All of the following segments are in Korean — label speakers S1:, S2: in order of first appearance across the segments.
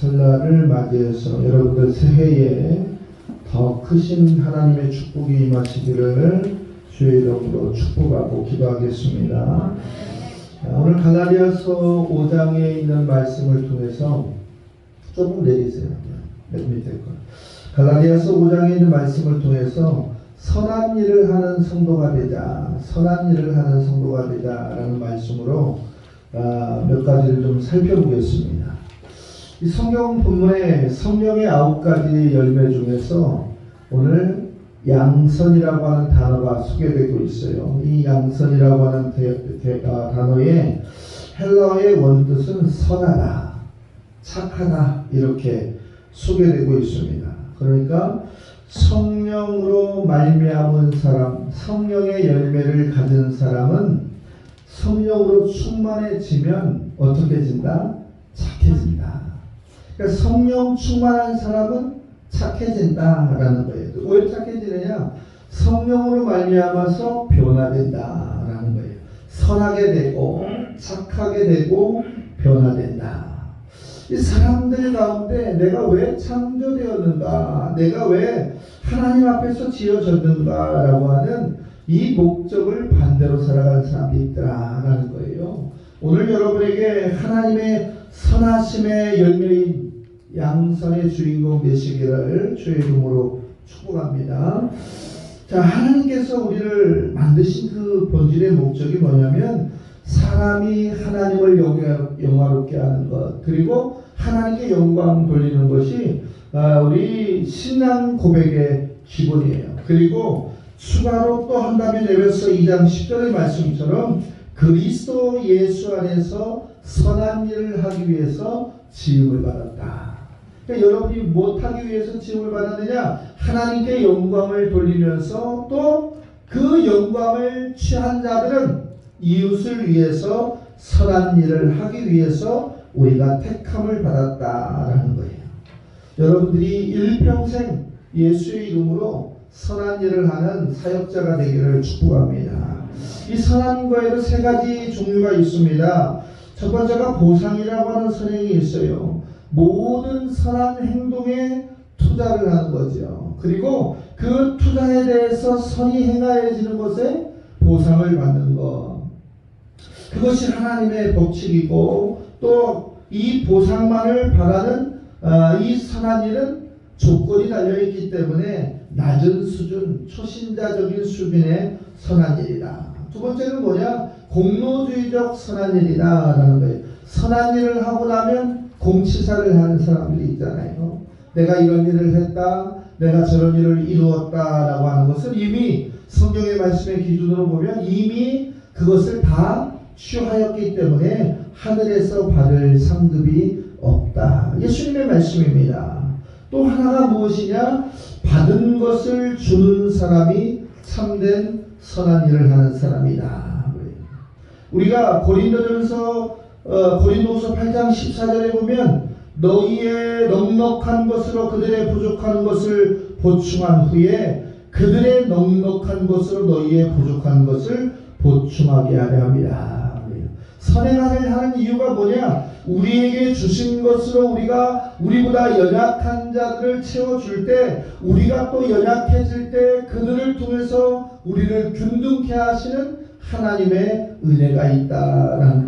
S1: 설날을 맞이해서 여러분들 새해에 더 크신 하나님의 축복이 임하시기를 주의 이름으로 축복하고 기도하겠습니다. 자, 오늘 갈라디아서 5장에 있는 말씀을 통해서 조금 내리세요. 맨 밑에 거. 갈라디아서 5장에 있는 말씀을 통해서 선한 일을 하는 성도가 되자, 선한 일을 하는 성도가 되자라는 말씀으로 아, 몇 가지를 좀 살펴보겠습니다. 이 성경 본문의 성령의 아홉 가지 열매 중에서 오늘 양선이라고 하는 단어가 소개되고 있어요. 이 양선이라고 하는 대- 대- 아, 단어의 헬라어의 원뜻은 선하다, 착하다 이렇게 소개되고 있습니다. 그러니까 성령으로 말미암은 사람, 성령의 열매를 가진 사람은 성령으로 충만해지면 어떻게 진다? 착해진다. 그러니까 성령 충만한 사람은 착해진다라는 거예요. 왜 착해지느냐? 성령으로 말미암아서 변화된다라는 거예요. 선하게 되고 착하게 되고 변화된다. 이 사람들 가운데 내가 왜 창조되었는가? 내가 왜 하나님 앞에서 지어졌는가라고 하는 이 목적을 반대로 살아가는 사람이 있더라라는 거예요. 오늘 여러분에게 하나님의 선하심의 열매인 양선의 주인공 되시기를 주의 이름으로 축복합니다. 자, 하나님께서 우리를 만드신 그 본질의 목적이 뭐냐면 사람이 하나님을 영화- 영화롭게 하는 것 그리고 하나님께 영광 돌리는 것이 아, 우리 신앙 고백의 기본이에요. 그리고 추가로 또 한다면 에베소 2장 10절의 말씀처럼 그리스도 예수 안에서 선한 일을 하기 위해서 지음을 받았다. 그러니까 여러분이 못하기 위해서 지음을 받았느냐? 하나님께 영광을 돌리면서 또 그 영광을 취한 자들은 이웃을 위해서 선한 일을 하기 위해서 우리가 택함을 받았다라는 거예요. 여러분들이 일평생 예수의 이름으로 선한 일을 하는 사역자가 되기를 축복합니다. 이 선한 거에도 세 가지 종류가 있습니다. 첫 번째가 보상이라고 하는 선행이 있어요. 모든 선한 행동에 투자를 하는 거죠. 그리고 그 투자에 대해서 선이 행하여지는 것에 보상을 받는 것. 그것이 하나님의 법칙이고 또 이 보상만을 바라는 아, 이 선한 일은 조건이 달려 있기 때문에 낮은 수준, 초신자적인 수준의 선한 일이다. 두 번째는 뭐냐? 공로주의적 선한 일이다라는 거예요. 선한 일을 하고 나면 공치사를 하는 사람들이 있잖아요. 내가 이런 일을 했다, 내가 저런 일을 이루었다라고 하는 것은 이미 성경의 말씀의 기준으로 보면 이미 그것을 다 취하였기 때문에 하늘에서 받을 상급이 없다. 예수님의 말씀입니다. 또 하나가 무엇이냐? 받은 것을 주는 사람이 참된 선한 일을 하는 사람이다. 우리가 고린도전서 어, 고린도서 8장 14절에 보면 너희의 넉넉한 것으로 그들의 부족한 것을 보충한 후에 그들의 넉넉한 것으로 너희의 부족한 것을 보충하게 하려 합니다. 선행을 하는 이유가 뭐냐? 우리에게 주신 것으로 우리가 우리보다 연약한 자들을 채워줄 때 우리가 또 연약해질 때 그들을 통해서 우리를 균등케 하시는 하나님의 은혜가 있다라는.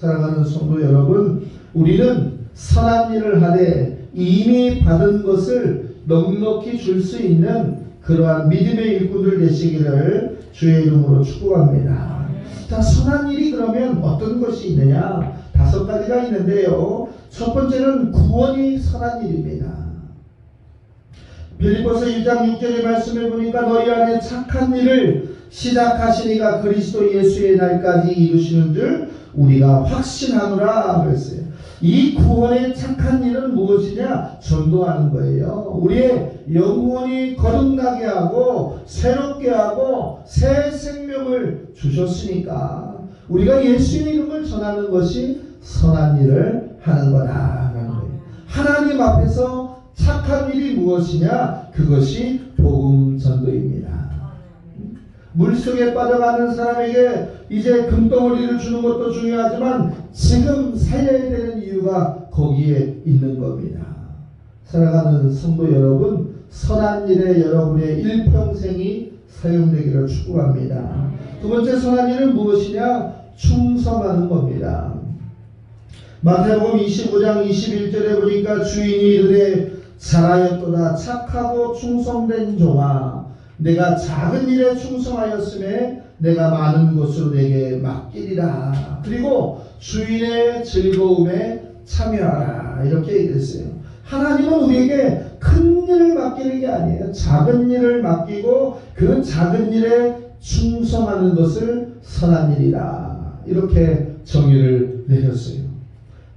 S1: 사랑하는 성도 여러분, 우리는 선한 일을 하되 이미 받은 것을 넉넉히 줄 수 있는 그러한 믿음의 일꾼들 되시기를 주의 이름으로 축복합니다. 자, 선한 일이 그러면 어떤 것이 있느냐? 다섯 가지가 있는데요. 첫 번째는 구원이 선한 일입니다. 빌립보서 1장 6절의 말씀을 보니까 너희 안에 착한 일을 시작하시니가 그리스도 예수의 날까지 이루시는 줄 우리가 확신하노라 그랬어요. 이 구원의 착한 일은 무엇이냐? 전도하는 거예요. 우리의 영혼이 거듭나게 하고 새롭게 하고 새 생명을 주셨으니까 우리가 예수의 이름을 전하는 것이 선한 일을 하는 거예요. 하나님 앞에서 착한 일이 무엇이냐? 그것이 복음 전도입니다. 물속에 빠져가는 사람에게 이제 금덩어리를 주는 것도 중요하지만 지금 살려야 되는 이유가 거기에 있는 겁니다. 살아가는 성도 여러분, 선한 일에 여러분의 일평생이 사용되기를 축복합니다. 두 번째 선한 일은 무엇이냐? 충성하는 겁니다. 마태복음 25장 21절에 보니까 주인이 이르되 잘하였도다 착하고 충성된 종아 내가 작은 일에 충성하였음에 내가 많은 것으로 내게 맡기리라. 그리고 주인의 즐거움에 참여하라. 이렇게 얘기했어요. 하나님은 우리에게 큰 일을 맡기는 게 아니에요. 작은 일을 맡기고 그 작은 일에 충성하는 것을 선한 일이라. 이렇게 정의를 내렸어요.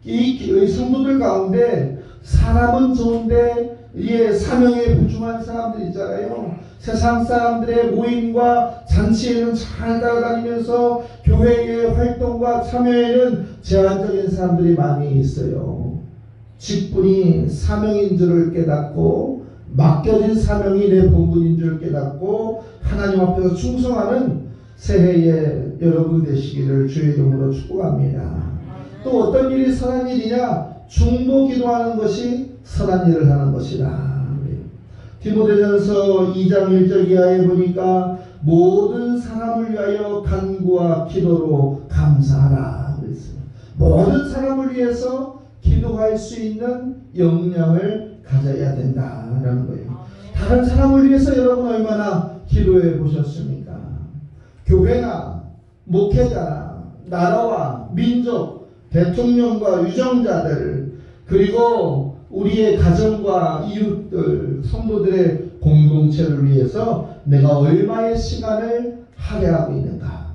S1: 이 성도들 가운데 사람은 좋은데 이에 사명에 부중한 사람들 있잖아요. 세상 사람들의 모임과 잔치에는 잘 따라다니면서 교회의 활동과 참여에는 제한적인 사람들이 많이 있어요. 직분이 사명인 줄을 깨닫고 맡겨진 사명이 내 본분인 줄 깨닫고 하나님 앞에서 충성하는 새해에 여러분 되시기를 주의 이름으로 축복합니다. 또 어떤 일이 선한 일이냐? 중보 기도하는 것이 선한 일을 하는 것이다. 디모데전서 2장 1절 이하에 보니까 모든 사람을 위하여 간구와 기도로 감사하라 그랬어요. 모든 사람을 위해서 기도할 수 있는 역량을 가져야 된다라는 거예요. 다른 사람을 위해서 여러분 얼마나 기도해 보셨습니까? 교회나 목회자나 나라와 민족, 대통령과 유정자들 그리고 우리의 가정과 이웃들, 성도들의 공동체를 위해서 내가 얼마의 시간을 할애하고 있는가.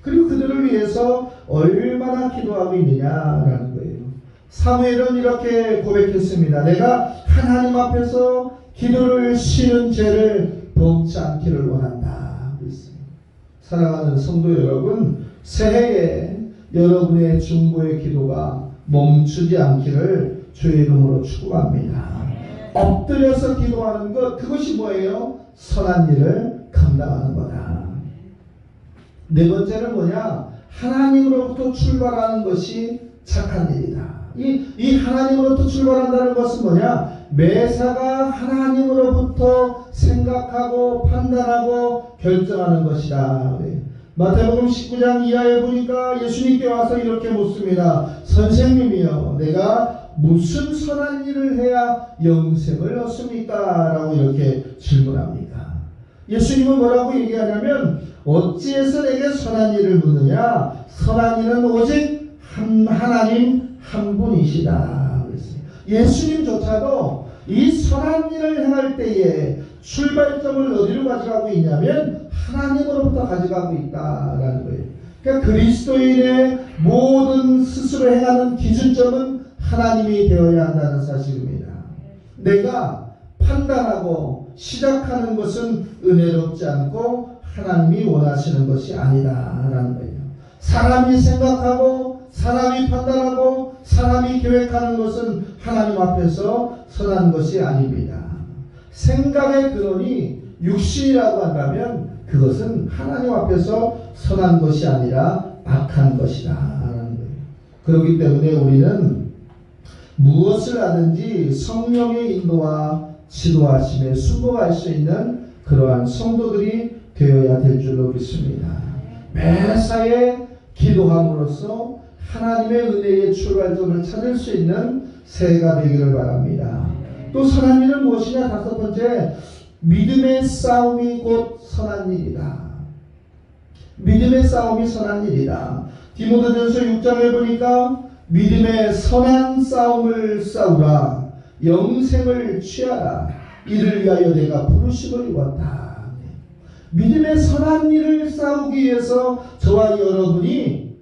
S1: 그리고 그들을 위해서 얼마나 기도하고 있느냐라는 거예요. 사무엘은 이렇게 고백했습니다. 내가 하나님 앞에서 기도를 쉬는 죄를 범치 않기를 원한다. 사랑하는 성도 여러분, 새해에 여러분의 중보의 기도가 멈추지 않기를 주의 이름으로 축복합니다. 엎드려서 기도하는 것 그것이 뭐예요? 선한 일을 감당하는 거다. 네 번째는 뭐냐? 하나님으로부터 출발하는 것이 착한 일이다. 이, 이 하나님으로부터 출발한다는 것은 뭐냐? 매사가 하나님으로부터 생각하고 판단하고 결정하는 것이다. 네. 마태복음 19장 이하에 보니까 예수님께 와서 이렇게 묻습니다. 선생님이여, 내가 무슨 선한 일을 해야 영생을 얻습니까? 라고 이렇게 질문합니다. 예수님은 뭐라고 얘기하냐면, 어찌해서 내게 선한 일을 묻느냐? 선한 일은 오직 한, 하나님 한 분이시다. 예수님조차도 이 선한 일을 행할 때에 출발점을 어디로 가져가고 있냐면 하나님으로부터 가져가고 있다라는 거예요. 그러니까 그리스도인의 모든 스스로 행하는 기준점은 하나님이 되어야 한다는 사실입니다. 내가 판단하고 시작하는 것은 은혜롭지 않고 하나님이 원하시는 것이 아니다라는 거예요. 사람이 생각하고 사람이 판단하고 사람이 계획하는 것은 하나님 앞에서 선한 것이 아닙니다. 생각의 근원이 육신이라고 한다면 그것은 하나님 앞에서 선한 것이 아니라 악한 거예요. 그렇기 때문에 우리는 무엇을 하든지 성령의 인도와 지도하심에 순복할 수 있는 그러한 성도들이 되어야 될 줄로 믿습니다. 매사에 기도함으로써 하나님의 은혜의 출발점을 찾을 수 있는 새해가 되기를 바랍니다. 또 선한 일은 무엇이냐? 다섯 번째, 믿음의 싸움이 곧 선한 일이다. 믿음의 싸움이 선한 일이다. 디모데전서 6장에 보니까 믿음의 선한 싸움을 싸우라. 영생을 취하라. 이를 위하여 내가 부르심을 입었다. 믿음의 선한 일을 싸우기 위해서 저와 여러분이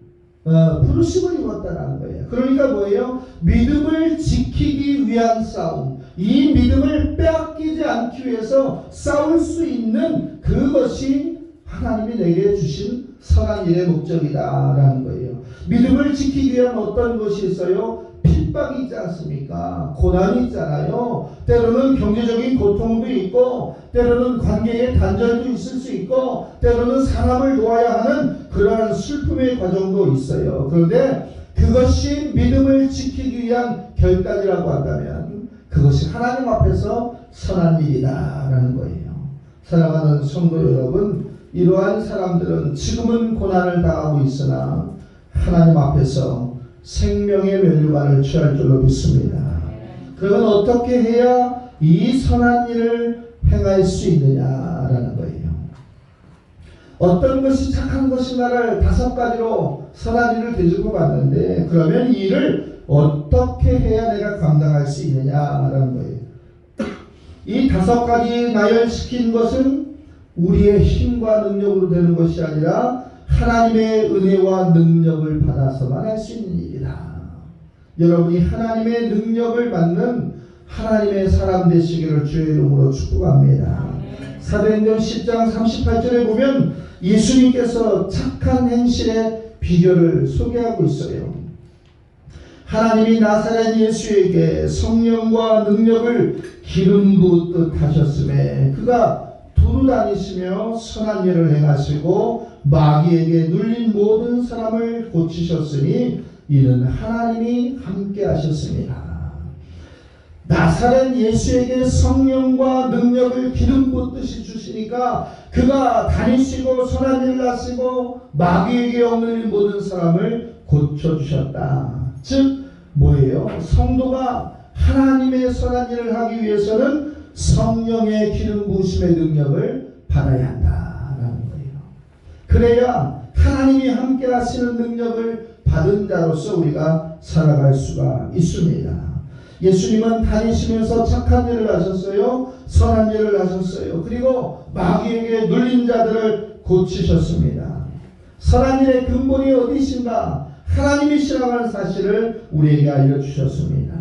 S1: 어, 부르심을 입었다는 거예요. 그러니까 뭐예요? 믿음을 지키기 위한 싸움. 이 믿음을 빼앗기지 않기 위해서 싸울 수 있는 그것이 하나님이 내게 주신 선한 일의 목적이다라는 거예요. 믿음을 지키기 위한 어떤 것이 있어요? 핍박이 있지 않습니까? 고난이 있잖아요. 때로는 경제적인 고통도 있고, 때로는 관계의 단절도 있을 수 있고, 때로는 사람을 놓아야 하는 그러한 슬픔의 과정도 있어요. 그런데 그것이 믿음을 지키기 위한 결단이라고 한다면 그것이 하나님 앞에서 선한 일이다라는 거예요. 사랑하는 성도 여러분, 이러한 사람들은 지금은 고난을 당하고 있으나 하나님 앞에서 생명의 면류관을 취할 줄로 믿습니다. 그러면 어떻게 해야 이 선한 일을 행할 수 있느냐라는 거예요. 어떤 것이 착한 것인가를 다섯 가지로 선한 일을 되짚어 봤는데 그러면 이 일을 어떻게 해야 내가 감당할 수 있느냐라는 거예요. 이 다섯 가지 나열시킨 것은 우리의 힘과 능력으로 되는 것이 아니라 하나님의 은혜와 능력을 받아서만 할 수 있는 일이다. 여러분이 하나님의 능력을 받는 하나님의 사람 되시기를 주의 이름으로 축복합니다. 사도행전 10장 38절에 보면 예수님께서 착한 행실의 비결을 소개하고 있어요. 하나님이 나사렛 예수에게 성령과 능력을 기름 부듯 하셨음에 그가 두루 다니시며 선한 일을 행하시고 마귀에게 눌린 모든 사람을 고치셨으니 이는 하나님이 함께 하셨습니다. 나사렛 예수에게 성령과 능력을 기름 붓듯이 주시니까 그가 다니시고 선한 일을 하시고 마귀에게 없는 모든 사람을 고쳐주셨다. 즉 뭐예요? 성도가 하나님의 선한 일을 하기 위해서는 성령의 기름 부으심의 능력을 받아야 한다라는 거예요. 그래야 하나님이 함께 하시는 능력을 받은 자로서 우리가 살아갈 수가 있습니다. 예수님은 다니시면서 착한 일을 하셨어요. 선한 일을 하셨어요. 그리고 마귀에게 눌린 자들을 고치셨습니다. 선한 일의 근본이 어디신가? 하나님이시라고 하는 사실을 우리에게 알려주셨습니다.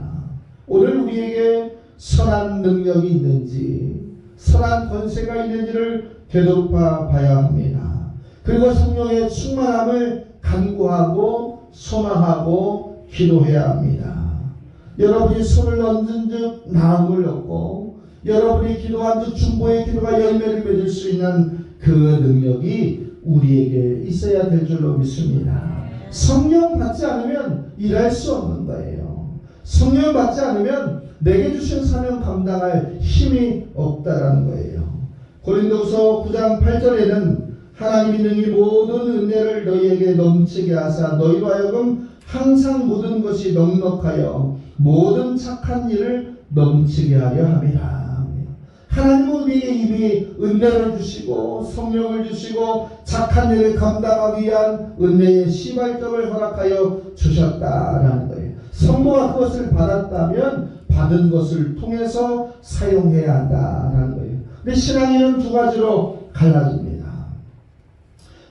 S1: 오늘 우리에게 선한 능력이 있는지, 선한 권세가 있는지를 되돌아 봐야 합니다. 그리고 성령의 충만함을 간구하고 소망하고 기도해야 합니다. 여러분이 손을 얹은 즉 나음을 얻고 여러분이 기도한 즉 중보의 기도가 열매를 맺을 수 있는 그 능력이 우리에게 있어야 될 줄로 믿습니다. 성령 받지 않으면 일할 수 없는 거예요. 성령 받지 않으면 내게 주신 사명 감당할 힘이 없다라는 거예요. 고린도서 9장 8절에는 하나님이 능히 모든 은혜를 너희에게 넘치게 하사 너희로 하여금 항상 모든 것이 넉넉하여 모든 착한 일을 넘치게 하려 함이라. 하나님은 우리에게 이미 은혜를 주시고 성령을 주시고 착한 일을 감당하기 위한 은혜의 시발점을 허락하여 주셨다라는 거예요. 성모가 그것을 받았다면 받은 것을 통해서 사용해야 한다라는 거예요. 근데 신앙에는 두 가지로 갈라집니다.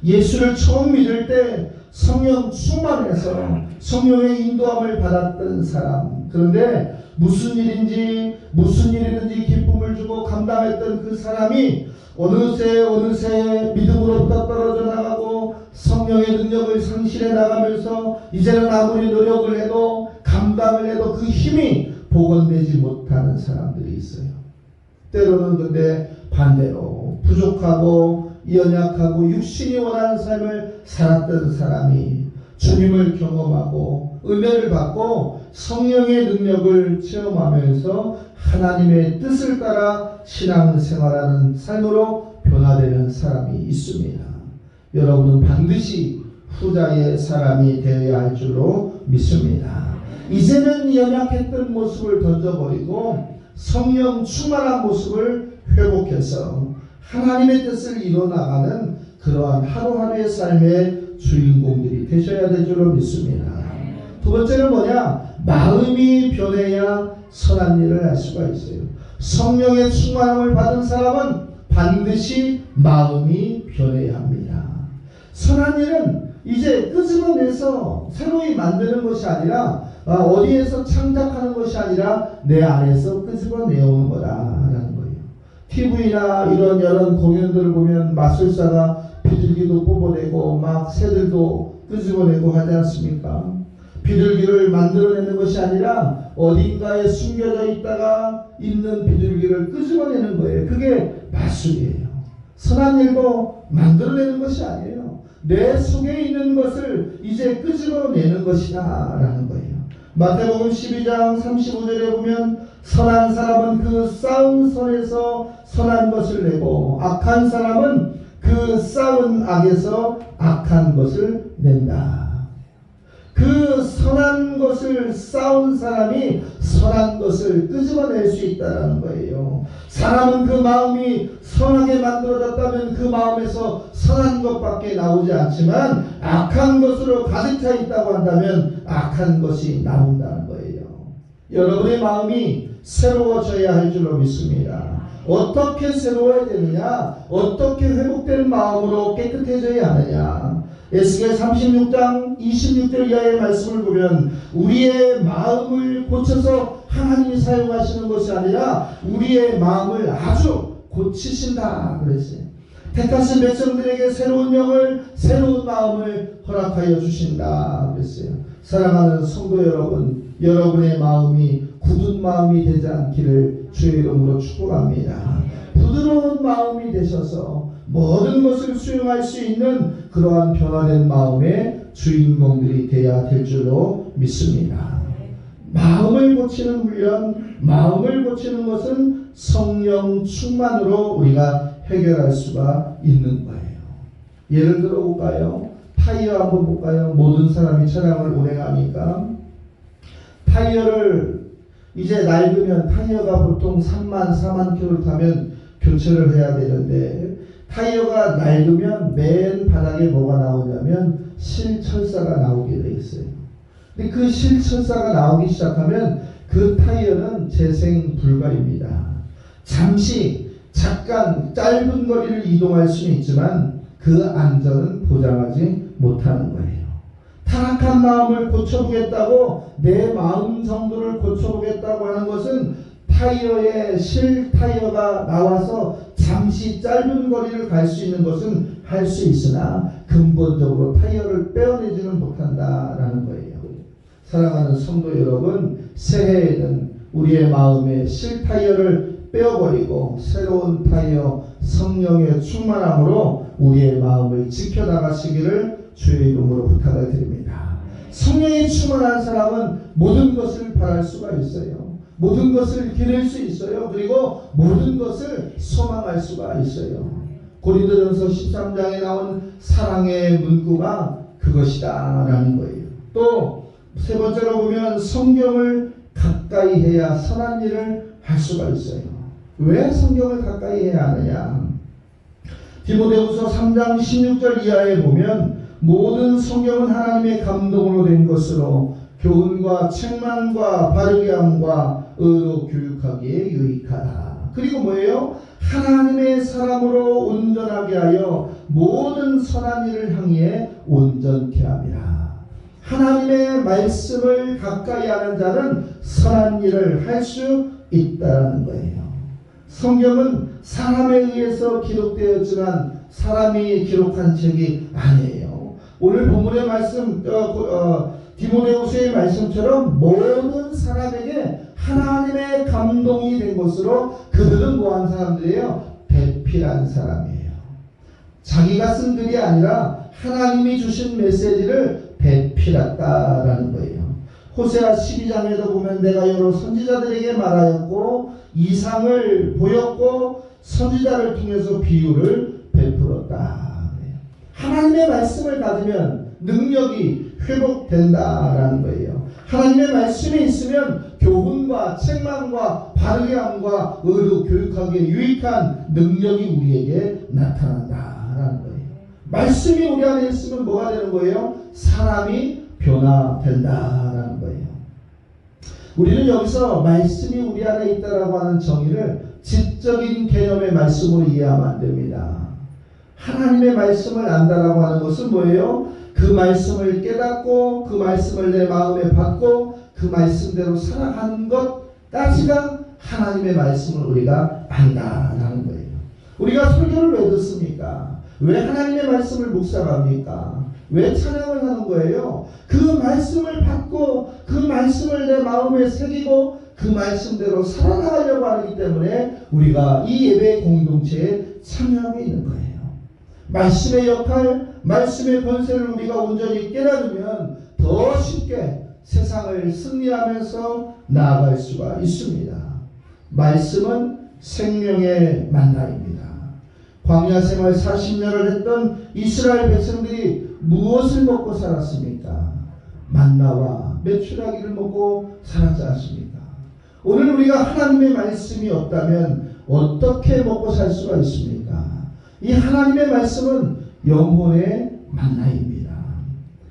S1: 예수를 처음 믿을 때 성령 충만해서 성령의 인도함을 받았던 사람. 그런데 무슨 일인지 무슨 일이든지 기쁨을 주고 감당했던 그 사람이 어느새 어느새 믿음으로부터 떨어져 나가고 성령의 능력을 상실해 나가면서 이제는 아무리 노력을 해도 감당을 해도 그 힘이 복원되지 못하는 사람들이 있어요. 때로는 근데 반대로 부족하고 연약하고 육신이 원하는 삶을 살았던 사람이 주님을 경험하고 은혜를 받고 성령의 능력을 체험하면서 하나님의 뜻을 따라 신앙생활하는 삶으로 변화되는 사람이 있습니다. 여러분은 반드시 후자의 사람이 되어야 할 줄로 믿습니다. 이제는 연약했던 모습을 던져버리고 성령 충만한 모습을 회복해서 하나님의 뜻을 이뤄나가는 그러한 하루하루의 삶의 주인공들이 되셔야 될 줄로 믿습니다. 두 번째는 뭐냐? 마음이 변해야 선한 일을 할 수가 있어요. 성령의 충만함을 받은 사람은 반드시 마음이 변해야 합니다. 선한 일은 이제 끄집어내서 새로이 만드는 것이 아니라 아, 어디에서 창작하는 것이 아니라 내 안에서 끄집어 내오는 거다라는 거예요. TV나 이런 여러 공연들을 보면 마술사가 비둘기도 뽑아내고 막 새들도 끄집어내고 하지 않습니까? 비둘기를 만들어내는 것이 아니라 어딘가에 숨겨져 있다가 있는 비둘기를 끄집어내는 거예요. 그게 마술이에요. 선한 일도 만들어내는 것이 아니에요. 내 속에 있는 것을 이제 끄집어내는 것이다 라는 거예요. 마태복음 12장 35절에 보면 선한 사람은 그 쌓은 선에서 선한 것을 내고 악한 사람은 그 쌓은 악에서 악한 것을 낸다. 그 선한 것을 쌓은 사람이 선한 것을 끄집어낼 수 있다는 거예요. 사람은 그 마음이 선하게 만들어졌다면 그 마음에서 선한 것밖에 나오지 않지만 악한 것으로 가득 차 있다고 한다면 악한 것이 나온다는 거예요. 여러분의 마음이 새로워져야 할 줄로 믿습니다. 어떻게 새로워야 되느냐? 어떻게 회복된 마음으로 깨끗해져야 하느냐? 에스겔 36장 26절 이하의 말씀을 보면 우리의 마음을 고쳐서 하나님이 사용하시는 것이 아니라 우리의 마음을 아주 고치신다 그랬어요. 택하신 백성들에게 새로운 영을 새로운 마음을 허락하여 주신다 그랬어요. 사랑하는 성도 여러분, 여러분의 마음이 굳은 마음이 되지 않기를 주의 이름으로 축복합니다. 부드러운 마음이 되셔서 모든 것을 수용할 수 있는 그러한 변화된 마음의 주인공들이 되어야 될 줄로 믿습니다. 마음을 고치는 훈련, 마음을 고치는 것은 성령 충만으로 우리가 해결할 수가 있는 거예요. 예를 들어 볼까요? 타이어 한번 볼까요? 모든 사람이 차량을 운행하니까 타이어를 이제 낡으면 타이어가 보통 3만 4만 킬로를 타면 교체를 해야 되는데 타이어가 낡으면 맨 바닥에 뭐가 나오냐면 실철사가 나오게 돼 있어요. 근데 그 실철사가 나오기 시작하면 그 타이어는 재생 불가입니다. 잠시 잠깐 짧은 거리를 이동할 수는 있지만 그 안전은 보장하지 못하는 거예요. 타락한 마음을 고쳐보겠다고 내 마음 정도를 고쳐보겠다고 하는 것은 타이어에 실 타이어가 나와서 잠시 짧은 거리를 갈 수 있는 것은 할 수 있으나 근본적으로 타이어를 빼어내지는 못한다라는 거예요. 사랑하는 성도 여러분, 새해에는 우리의 마음에 실 타이어를 빼어버리고 새로운 타이어 성령의 충만함으로 우리의 마음을 지켜나가시기를 주의 이름으로 부탁을 드립니다. 성령이 충만한 사람은 모든 것을 바랄 수가 있어요. 모든 것을 기댈 수 있어요. 그리고 모든 것을 소망할 수가 있어요. 고린도전서 13장에 나온 사랑의 문구가 그것이다라는 거예요. 또 세 번째로 보면 성경을 가까이 해야 선한 일을 할 수가 있어요. 왜 성경을 가까이 해야 하느냐? 디모데후서 3장 16절 이하에 보면 모든 성경은 하나님의 감동으로 된 것으로 교훈과 책망과 바르게 함과 의로 교육하기에 유익하다. 그리고 뭐예요? 하나님의 사람으로 온전하게 하여 모든 선한 일을 향해 온전케 함이라. 하나님의 말씀을 가까이 하는 자는 선한 일을 할 수 있다는 거예요. 성경은 사람에 의해서 기록되었지만 사람이 기록한 책이 아니에요. 오늘 본문의 말씀 어, 어, 디모데후서의 말씀처럼 모든 사람에게 하나님의 감동이 된 것으로 그들은 뭐한 사람들이에요? 대필한 사람이에요. 자기가 쓴 글이 아니라 하나님이 주신 메시지를 대필했다라는 거예요. 호세아 12장에도 보면 내가 여러 선지자들에게 말하였고 이상을 보였고 선지자를 통해서 비유를 베풀었다. 하나님의 말씀을 받으면 능력이 회복된다라는 거예요. 하나님의 말씀이 있으면 교훈과 책망과 바르게 함과 의로 교육하기에 유익한 능력이 우리에게 나타난다라는 거예요. 말씀이 우리 안에 있으면 뭐가 되는 거예요? 사람이 변화된다라는 거예요. 우리는 여기서 말씀이 우리 안에 있다라고 하는 정의를 지적인 개념의 말씀으로 이해하면 안 됩니다. 하나님의 말씀을 안다라고 하는 것은 뭐예요? 그 말씀을 깨닫고 그 말씀을 내 마음에 받고 그 말씀대로 살아가는 것까지가 하나님의 말씀을 우리가 안다라는 거예요. 우리가 설교를 왜 듣습니까? 왜 하나님의 말씀을 묵상합니까? 왜 찬양을 하는 거예요? 그 말씀을 받고 그 말씀을 내 마음에 새기고 그 말씀대로 살아나가려고 하기 때문에 우리가 이 예배 공동체에 참여하고 있는 거예요. 말씀의 역할, 말씀의 권세를 우리가 온전히 깨달으면 더 쉽게 세상을 승리하면서 나아갈 수가 있습니다. 말씀은 생명의 만나입니다. 광야 생활 40년을 했던 이스라엘 백성들이 무엇을 먹고 살았습니까? 만나와 메추라기를 먹고 살았지 않습니까? 오늘 우리가 하나님의 말씀이 없다면 어떻게 먹고 살 수가 있습니까? 이 하나님의 말씀은 영혼의 만나입니다.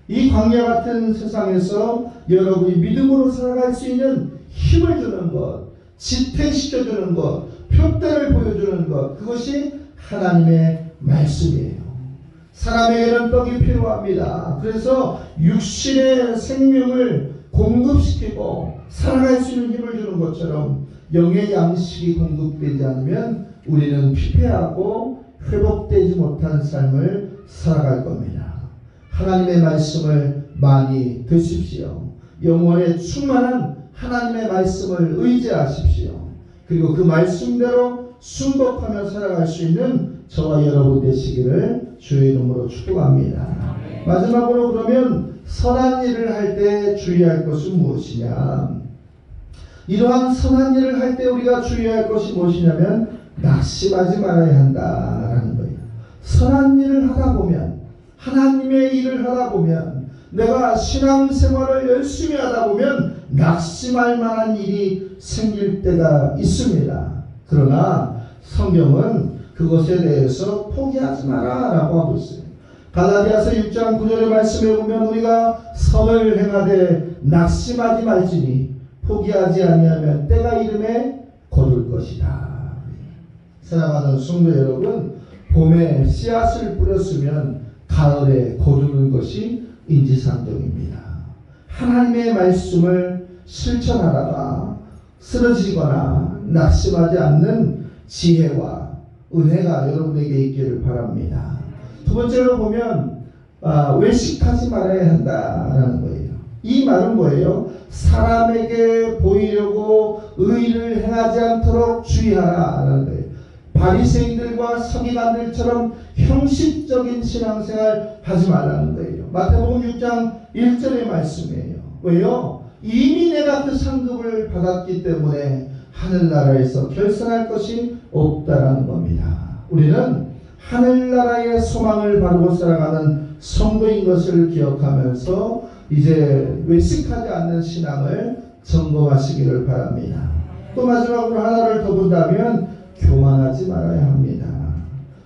S1: 이 광야 같은 세상에서 여러분이 믿음으로 살아갈 수 있는 힘을 주는 것, 지탱시켜주는 것, 표대를 보여주는 것, 그것이 하나님의 말씀이에요. 사람에게는 떡이 필요합니다. 그래서 육신의 생명을 공급시키고 살아갈 수 있는 힘을 주는 것처럼 영의 양식이 공급되지 않으면 우리는 피폐하고 회복되지 못한 삶을 살아갈 겁니다. 하나님의 말씀을 많이 드십시오. 영혼에 충만한 하나님의 말씀을 의지하십시오. 그리고 그 말씀대로 순복하며 살아갈 수 있는 저와 여러분 되시기를 주의 이름으로 축복합니다. 마지막으로 그러면 선한 일을 할 때 주의할 것은 무엇이냐? 이러한 선한 일을 할 때 우리가 주의할 것이 무엇이냐면 낙심하지 말아야 한다라는 거예요. 선한 일을 하다 보면 하나님의 일을 하다 보면 내가 신앙생활을 열심히 하다 보면 낙심할 만한 일이 생길 때가 있습니다. 그러나 성경은 그것에 대해서 포기하지 마라 라고 하고 있어요. 갈라디아서 6장 9절의 말씀에 보면 우리가 선을 행하되 낙심하지 말지니 포기하지 아니하면 때가 이름에 거둘 것이다. 사랑하는 성도 여러분, 봄에 씨앗을 뿌렸으면 가을에 거두는 것이 인지상정입니다. 하나님의 말씀을 실천하다가 쓰러지거나 낙심하지 않는 지혜와 은혜가 여러분에게 있기를 바랍니다. 두 번째로 보면 아, 외식하지 말아야 한다라는 거예요. 이 말은 뭐예요? 사람에게 보이려고 의를 행하지 않도록 주의하라라는 거예요. 바리새인들과 서기관들처럼 형식적인 신앙생활 하지 말라는 거예요. 마태복음 6장 1절의 말씀이에요. 왜요? 이미 내가 그 상급을 받았기 때문에 하늘나라에서 결산할 것이 없다라는 겁니다. 우리는 하늘나라의 소망을 바르고 살아가는 성도인 것을 기억하면서 이제 외식하지 않는 신앙을 점검하시기를 바랍니다. 또 마지막으로 하나를 더 본다면 교만하지 말아야 합니다.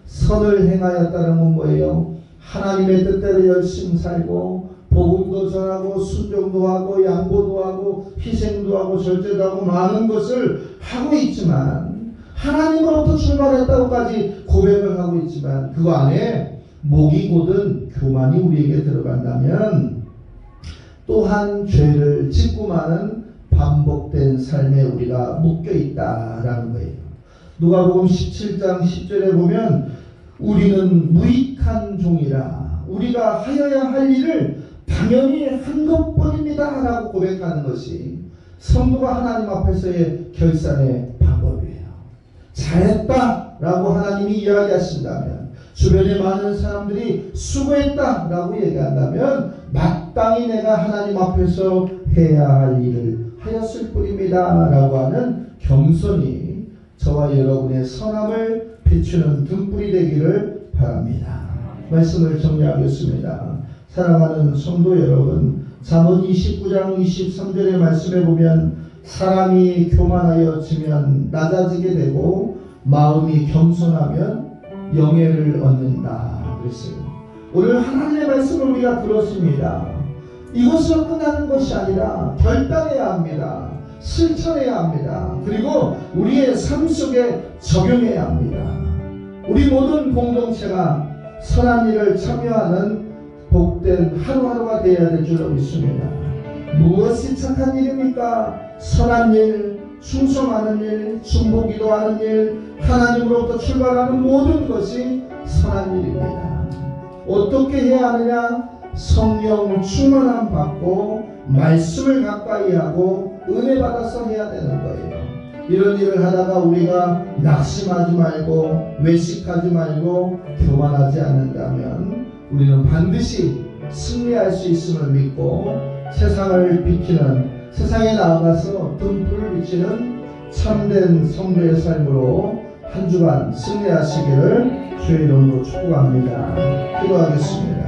S1: 선을 행하였다는 건 뭐예요? 하나님의 뜻대로 열심히 살고 복음도 전하고 순종도 하고 양보도 하고 희생도 하고 절제도 하고 많은 것을 하고 있지만 하나님으로부터 출발했다고까지 고백을 하고 있지만 그 안에 목이 곧은 교만이 우리에게 들어간다면 또한 죄를 짓고 마는 반복된 삶에 우리가 묶여 있다라는 거예요. 누가복음 17장 10절에 보면 우리는 무익한 종이라 우리가 하여야 할 일을 당연히 한 것뿐입니다 라고 고백하는 것이 성도가 하나님 앞에서의 결산의 방법이에요. 잘했다 라고 하나님이 이야기하신다면 주변에 많은 사람들이 수고했다 라고 얘기한다면 마땅히 내가 하나님 앞에서 해야 할 일을 하였을 뿐입니다 라고 하는 겸손이 저와 여러분의 선함을 비추는 등불이 되기를 바랍니다. 말씀을 정리하겠습니다. 사랑하는 성도 여러분, 잠언 29장 23절의 말씀에 보면 사람이 교만하여 지면 낮아지게 되고 마음이 겸손하면 영예를 얻는다 그랬어요. 오늘 하나님의 말씀을 우리가 들었습니다. 이것으로 끝나는 것이 아니라 결단해야 합니다. 실천해야 합니다. 그리고 우리의 삶 속에 적용해야 합니다. 우리 모든 공동체가 선한 일을 참여하는 복된 하루하루가 되어야 될 줄로 믿습니다. 무엇이 착한 일입니까? 선한 일, 충성하는 일, 중보기도 하는 일, 하나님으로부터 출발하는 모든 것이 선한 일입니다. 어떻게 해야 하느냐? 성령 충만함 받고 말씀을 가까이 하고 은혜 받아서 해야 되는 거예요. 이런 일을 하다가 우리가 낙심하지 말고 외식하지 말고 교만하지 않는다면 우리는 반드시 승리할 수 있음을 믿고 세상을 비키는 세상에 나아가서 등불을 비치는 참된 성도의 삶으로 한 주간 승리하시기를 주의 이름으로 축복합니다. 기도하겠습니다.